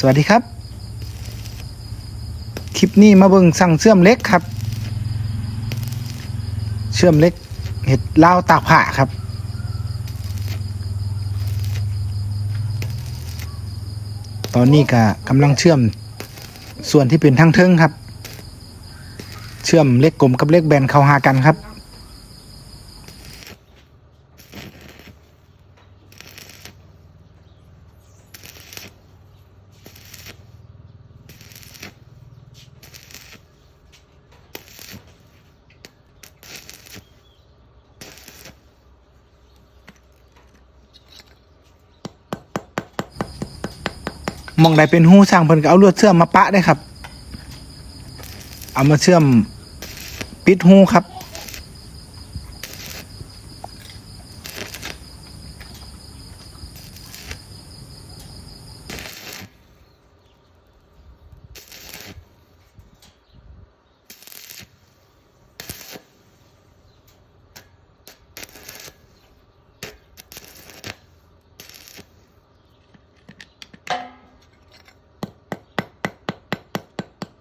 สวัสดีครับ คลิปนี้มาเบิ่งสั่งเชื่อมเล็กครับ เชื่อมเล็กเห็ดลาวตากผ้าครับ ตอนนี้ก็กำลังเชื่อมส่วนที่เป็นทั้งเทิงครับ เชื่อมเล็กกลมกับเล็กแบนเข้าหากันครับ มองใดเป็นหูสร้างเพิ่นก็เอาลวดเชื่อมมาปะได้ครับ เอามาเชื่อมปิดหูครับ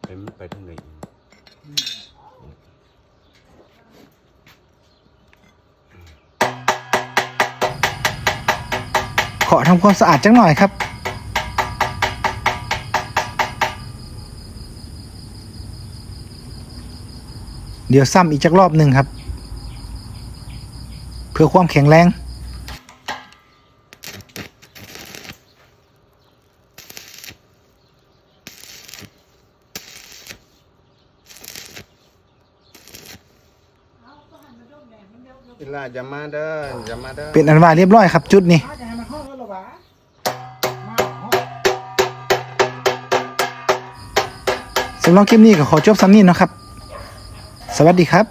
ไปมันไปทางไหนอีกขอทำความสะอาดจังหน่อยครับ เดี๋ยวซ้ำอีกจักรอบหนึ่งครับ เพื่อความแข็งแรง อีหลาอย่ามาเด้ออย่ามาเด้อเป็นอันว่าเรียบร้อยครับจุดนี้ สำหรับคลิปนี้ก็ขอจบซ้ำนี้เนาะครับ สวัสดีครับ